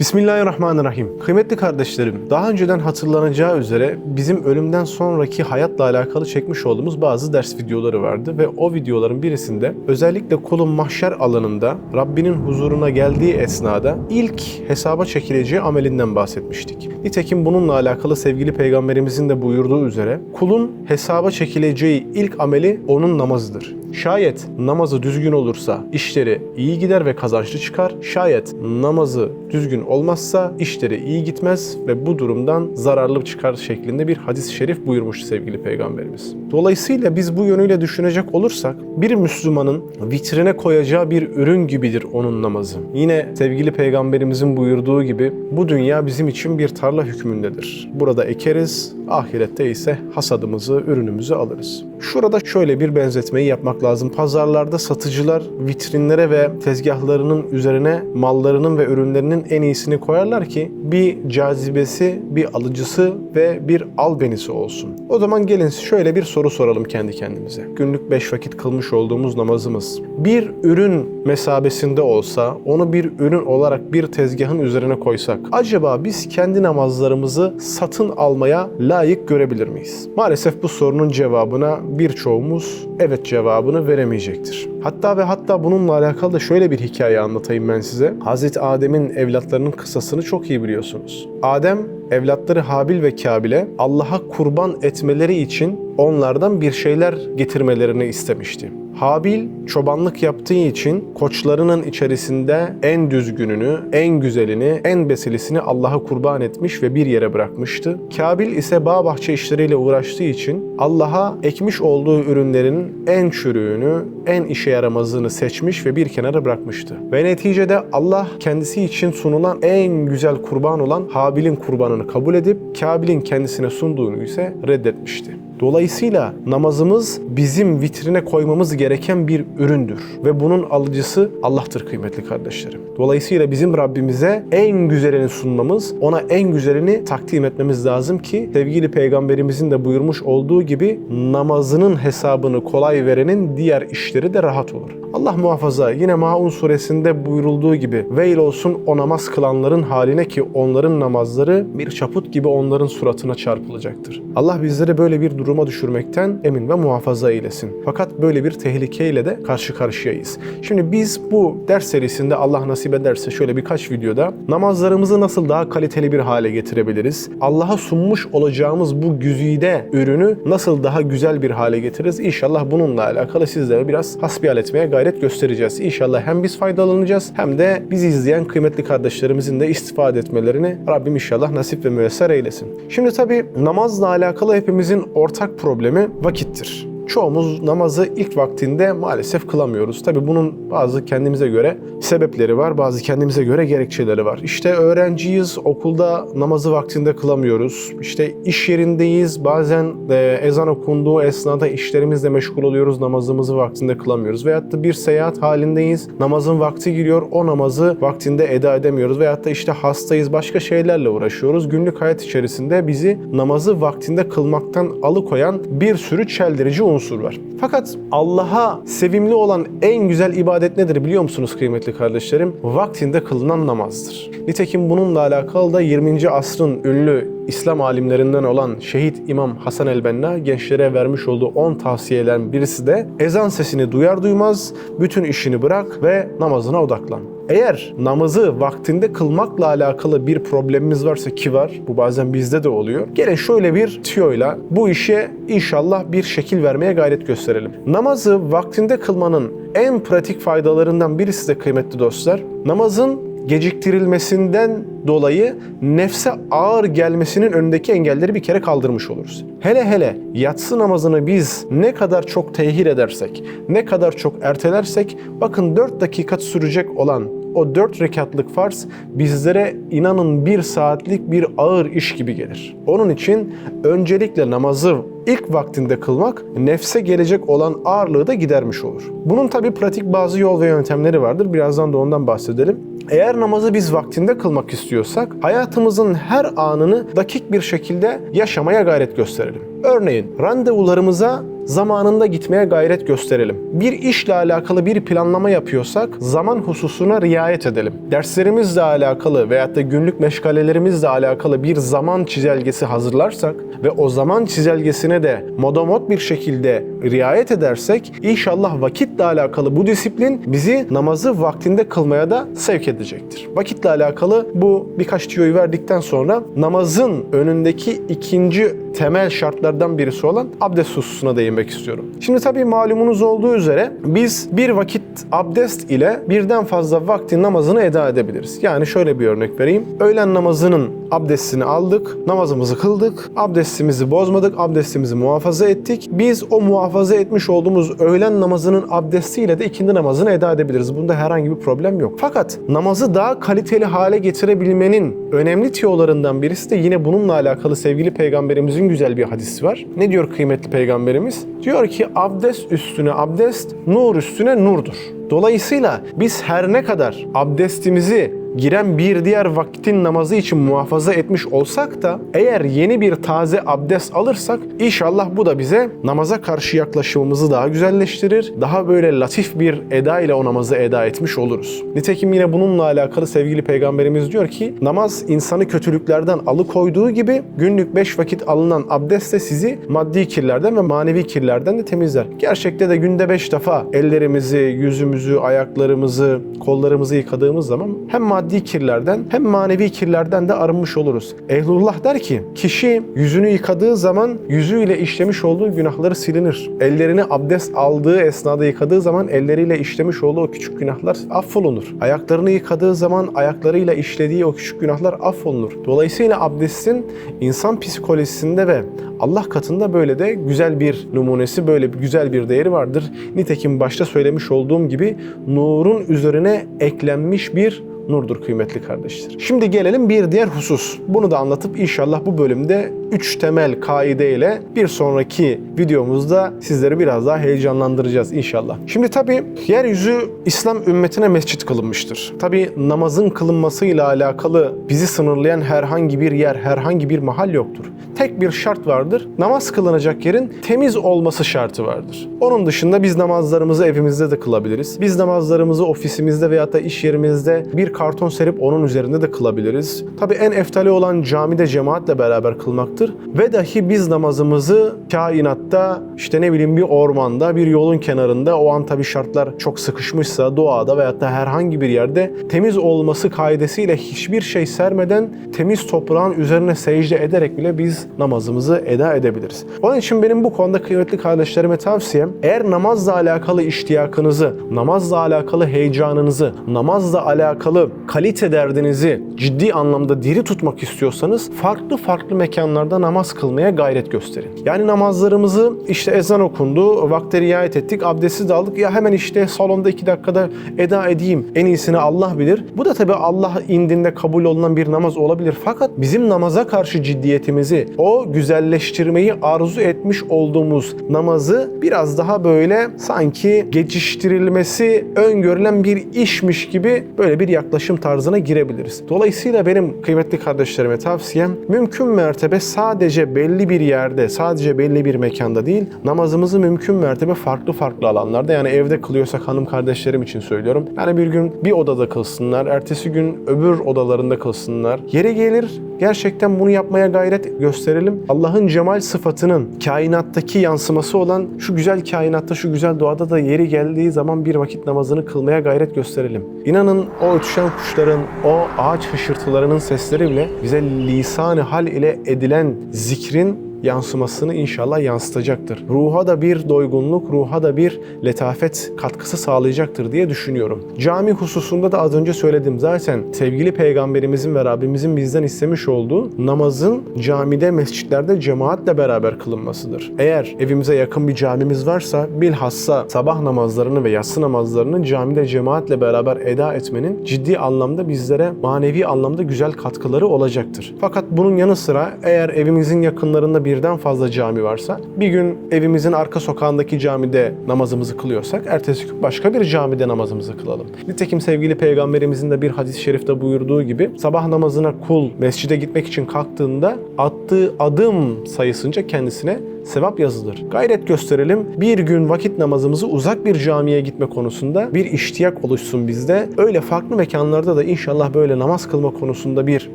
Bismillahirrahmanirrahim. Kıymetli kardeşlerim, daha önceden hatırlanacağı üzere bizim ölümden sonraki hayatla alakalı çekmiş olduğumuz bazı ders videoları vardı ve o videoların birisinde özellikle kulun mahşer alanında Rabbinin huzuruna geldiği esnada ilk hesaba çekileceği amelinden bahsetmiştik. Nitekim bununla alakalı sevgili peygamberimizin de buyurduğu üzere kulun hesaba çekileceği ilk ameli onun namazıdır. Şayet namazı düzgün olursa işleri iyi gider ve kazançlı çıkar. Şayet namazı düzgün olmazsa işleri iyi gitmez ve bu durumdan zararlı çıkar şeklinde bir hadis-i şerif buyurmuş sevgili peygamberimiz. Dolayısıyla biz bu yönüyle düşünecek olursak bir Müslümanın vitrine koyacağı bir ürün gibidir onun namazı. Yine sevgili peygamberimizin buyurduğu gibi bu dünya bizim için bir tarla hükmündedir. Burada ekeriz, ahirette ise hasadımızı, ürünümüzü alırız. Şurada şöyle bir benzetmeyi yapmak lazım. Pazarlarda satıcılar vitrinlere ve tezgahlarının üzerine mallarının ve ürünlerinin en iyisini koyarlar ki bir cazibesi, bir alıcısı ve bir albenisi olsun. O zaman gelin şöyle bir soru soralım kendi kendimize. Günlük beş vakit kılmış olduğumuz namazımız bir ürün mesabesinde olsa, onu bir ürün olarak bir tezgahın üzerine koysak, acaba biz kendi namazlarımızı satın almaya layık görebilir miyiz? Maalesef bu sorunun cevabına birçoğumuz evet cevabını veremeyecektir. Hatta ve hatta bununla alakalı da şöyle bir hikaye anlatayım ben size. Hazreti Adem'in evlatlarının kıssasını çok iyi biliyorsunuz. Adem evlatları Habil ve Kabil'e Allah'a kurban etmeleri için onlardan bir şeyler getirmelerini istemişti. Habil çobanlık yaptığı için koçlarının içerisinde en düzgününü, en güzelini, en besilisini Allah'a kurban etmiş ve bir yere bırakmıştı. Kabil ise bağ bahçe işleriyle uğraştığı için Allah'a ekmiş olduğu ürünlerin en çürüğünü, en işe yaramazını seçmiş ve bir kenara bırakmıştı. Ve neticede Allah kendisi için sunulan en güzel kurban olan Habil'in kurbanını kabul edip Kabil'in kendisine sunduğunu ise reddetmişti. Dolayısıyla namazımız bizim vitrine koymamız gereken bir üründür ve bunun alıcısı Allah'tır kıymetli kardeşlerim. Dolayısıyla bizim Rabbimize en güzelini sunmamız, ona en güzelini takdim etmemiz lazım ki sevgili peygamberimizin de buyurmuş olduğu gibi namazının hesabını kolay verenin diğer işleri de rahat olur. Allah muhafaza yine Maun suresinde buyurulduğu gibi veil olsun o namaz kılanların haline ki onların namazları bir çaput gibi onların suratına çarpılacaktır. Allah bizleri böyle bir duruma düşürmekten emin ve muhafaza eylesin. Fakat böyle bir tehlikeyle de karşı karşıyayız. Şimdi biz bu ders serisinde Allah nasip ederse şöyle birkaç videoda namazlarımızı nasıl daha kaliteli bir hale getirebiliriz? Allah'a sunmuş olacağımız bu güzide ürünü nasıl daha güzel bir hale getiririz? İnşallah bununla alakalı sizlere biraz hasbihal etmeye gayret göstereceğiz. İnşallah hem biz faydalanacağız hem de bizi izleyen kıymetli kardeşlerimizin de istifade etmelerini Rabbim inşallah nasip ve müyesser eylesin. Şimdi tabi namazla alakalı hepimizin ortak problemi vakittir. Çoğumuz namazı ilk vaktinde maalesef kılamıyoruz. Tabi bunun bazı kendimize göre sebepleri var, bazı kendimize göre gerekçeleri var. İşte öğrenciyiz, okulda namazı vaktinde kılamıyoruz. İşte iş yerindeyiz, bazen ezan okunduğu esnada işlerimizle meşgul oluyoruz, namazımızı vaktinde kılamıyoruz. Veyahut da bir seyahat halindeyiz, namazın vakti giriyor, o namazı vaktinde eda edemiyoruz. Veyahut da işte hastayız, başka şeylerle uğraşıyoruz. Günlük hayat içerisinde bizi namazı vaktinde kılmaktan alıkoyan bir sürü çeldirici unsur var. Fakat Allah'a sevimli olan en güzel ibadet nedir biliyor musunuz kıymetli kardeşlerim? Vaktinde kılınan namazdır. Nitekim bununla alakalı da 20. asrın ünlü İslam alimlerinden olan şehit İmam Hasan el-Benna gençlere vermiş olduğu 10 tavsiyelerin birisi de ezan sesini duyar duymaz bütün işini bırak ve namazına odaklan. Eğer namazı vaktinde kılmakla alakalı bir problemimiz varsa ki var, bu bazen bizde de oluyor. Gelin şöyle bir tüyoyla bu işe inşallah bir şekil vermeye gayret gösterelim. Namazı vaktinde kılmanın en pratik faydalarından birisi de kıymetli dostlar, namazın geciktirilmesinden dolayı nefse ağır gelmesinin önündeki engelleri bir kere kaldırmış oluruz. Hele hele yatsı namazını biz ne kadar çok tehir edersek, ne kadar çok ertelersek, bakın 4 dakika sürecek olan o 4 rekatlık farz bizlere inanın bir saatlik bir ağır iş gibi gelir. Onun için öncelikle namazı ilk vaktinde kılmak nefse gelecek olan ağırlığı da gidermiş olur. Bunun tabi pratik bazı yol ve yöntemleri vardır. Birazdan da ondan bahsedelim. Eğer namazı biz vaktinde kılmak istiyorsak hayatımızın her anını dakik bir şekilde yaşamaya gayret gösterelim. Örneğin randevularımıza zamanında gitmeye gayret gösterelim. Bir işle alakalı bir planlama yapıyorsak zaman hususuna riayet edelim. Derslerimizle alakalı veyahut da günlük meşgalelerimizle alakalı bir zaman çizelgesi hazırlarsak ve o zaman çizelgesine de modomot bir şekilde riayet edersek inşallah vakitle alakalı bu disiplin bizi namazı vaktinde kılmaya da sevk edecektir. Vakitle alakalı bu birkaç tüyoyu verdikten sonra namazın önündeki ikinci temel şartlardan birisi olan abdest hususuna değinmek istiyorum. Şimdi tabii malumunuz olduğu üzere biz bir vakit abdest ile birden fazla vaktin namazını eda edebiliriz. Yani şöyle bir örnek vereyim. Öğlen namazının abdestini aldık, namazımızı kıldık, abdestimizi bozmadık, abdestimizi muhafaza ettik. Biz o muhafaza etmiş olduğumuz öğlen namazının abdestiyle de ikindi namazını eda edebiliriz. Bunda herhangi bir problem yok. Fakat namazı daha kaliteli hale getirebilmenin önemli tiyolarından birisi de yine bununla alakalı sevgili peygamberimizin güzel bir hadisi var. Ne diyor kıymetli peygamberimiz? Diyor ki abdest üstüne abdest, nur üstüne nurdur. Dolayısıyla biz her ne kadar abdestimizi giren bir diğer vaktin namazı için muhafaza etmiş olsak da eğer yeni bir taze abdest alırsak inşallah bu da bize namaza karşı yaklaşımımızı daha güzelleştirir. Daha böyle latif bir eda ile o namazı eda etmiş oluruz. Nitekim yine bununla alakalı sevgili peygamberimiz diyor ki namaz insanı kötülüklerden alıkoyduğu gibi günlük beş vakit alınan abdest de sizi maddi kirlerden ve manevi kirlerden de temizler. Gerçekte de günde beş defa ellerimizi, yüzümüzü, ayaklarımızı, kollarımızı yıkadığımız zaman hem maddi kirlerden hem manevi kirlerden de arınmış oluruz. Ehlullah der ki kişi yüzünü yıkadığı zaman yüzüyle işlemiş olduğu günahları silinir. Ellerini abdest aldığı esnada yıkadığı zaman elleriyle işlemiş olduğu o küçük günahlar affolunur. Ayaklarını yıkadığı zaman ayaklarıyla işlediği o küçük günahlar affolunur. Dolayısıyla abdestin insan psikolojisinde ve Allah katında böyle de güzel bir numunesi, böyle güzel bir değeri vardır. Nitekim başta söylemiş olduğum gibi nurun üzerine eklenmiş bir nurdur kıymetli kardeşler. Şimdi gelelim bir diğer husus. Bunu da anlatıp inşallah bu bölümde 3 temel kaide ile bir sonraki videomuzda sizleri biraz daha heyecanlandıracağız inşallah. Şimdi tabi yeryüzü İslam ümmetine mescit kılınmıştır. Tabi namazın kılınmasıyla alakalı bizi sınırlayan herhangi bir yer, herhangi bir mahal yoktur. Tek bir şart vardır. Namaz kılınacak yerin temiz olması şartı vardır. Onun dışında biz namazlarımızı evimizde de kılabiliriz. Biz namazlarımızı ofisimizde veyahut da iş yerimizde bir karton serip onun üzerinde de kılabiliriz. Tabi en eftali olan camide cemaatle beraber kılmaktır. Ve dahi biz namazımızı kainatta işte ne bileyim bir ormanda, bir yolun kenarında o an tabi şartlar çok sıkışmışsa doğada veyahut da herhangi bir yerde temiz olması kaidesiyle hiçbir şey sermeden temiz toprağın üzerine secde ederek bile biz namazımızı eda edebiliriz. Onun için benim bu konuda kıymetli kardeşlerime tavsiyem eğer namazla alakalı iştiyakınızı, namazla alakalı heyecanınızı, namazla alakalı kalite derdinizi ciddi anlamda diri tutmak istiyorsanız farklı farklı mekanlarda namaz kılmaya gayret gösterin. Yani namazlarımızı işte ezan okundu, vakte riayet ettik, abdesti de aldık. Ya hemen işte salonda iki dakikada eda edeyim. En iyisini Allah bilir. Bu da tabii Allah indinde kabul olunan bir namaz olabilir. Fakat bizim namaza karşı ciddiyetimizi, o güzelleştirmeyi arzu etmiş olduğumuz namazı biraz daha böyle sanki geçiştirilmesi öngörülen bir işmiş gibi böyle bir yaklaşım tarzına girebiliriz. Dolayısıyla benim kıymetli kardeşlerime tavsiyem mümkün mertebe sadece belli bir yerde, sadece belli bir mekanda değil, namazımızı mümkün mertebe farklı farklı alanlarda yani evde kılıyorsak hanım kardeşlerim için söylüyorum. Yani bir gün bir odada kılsınlar, ertesi gün öbür odalarında kılsınlar. Yeri gelir gerçekten bunu yapmaya gayret gösterelim. Allah'ın cemal sıfatının kainattaki yansıması olan şu güzel kainatta, şu güzel doğada da yeri geldiği zaman bir vakit namazını kılmaya gayret gösterelim. İnanın o ötüşen kuşların, o ağaç hışırtılarının sesleri bile bize lisan-ı hal ile edilen zikrin yansımasını inşallah yansıtacaktır. Ruha da bir doygunluk, ruha da bir letafet katkısı sağlayacaktır diye düşünüyorum. Cami hususunda da az önce söyledim zaten sevgili peygamberimizin ve Rabbimizin bizden istemiş olduğu namazın camide, mescitlerde cemaatle beraber kılınmasıdır. Eğer evimize yakın bir camimiz varsa bilhassa sabah namazlarını ve yatsı namazlarını camide cemaatle beraber eda etmenin ciddi anlamda bizlere manevi anlamda güzel katkıları olacaktır. Fakat bunun yanı sıra eğer evimizin yakınlarında bir birden fazla cami varsa bir gün evimizin arka sokağındaki camide namazımızı kılıyorsak ertesi gün başka bir camide namazımızı kılalım. Nitekim sevgili peygamberimizin de bir hadis-i şerifte buyurduğu gibi sabah namazına kul mescide gitmek için kalktığında attığı adım sayısınca kendisine sevap yazılır. Gayret gösterelim. Bir gün vakit namazımızı uzak bir camiye gitme konusunda bir iştiyak oluşsun bizde. Öyle farklı mekanlarda da inşallah böyle namaz kılma konusunda bir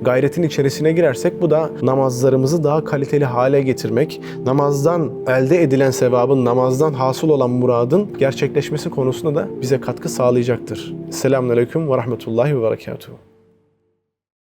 gayretin içerisine girersek bu da namazlarımızı daha kaliteli hale getirmek, namazdan elde edilen sevabın, namazdan hasıl olan muradın gerçekleşmesi konusunda da bize katkı sağlayacaktır. Selamun Aleyküm ve Rahmetullahi ve Berekatuhu.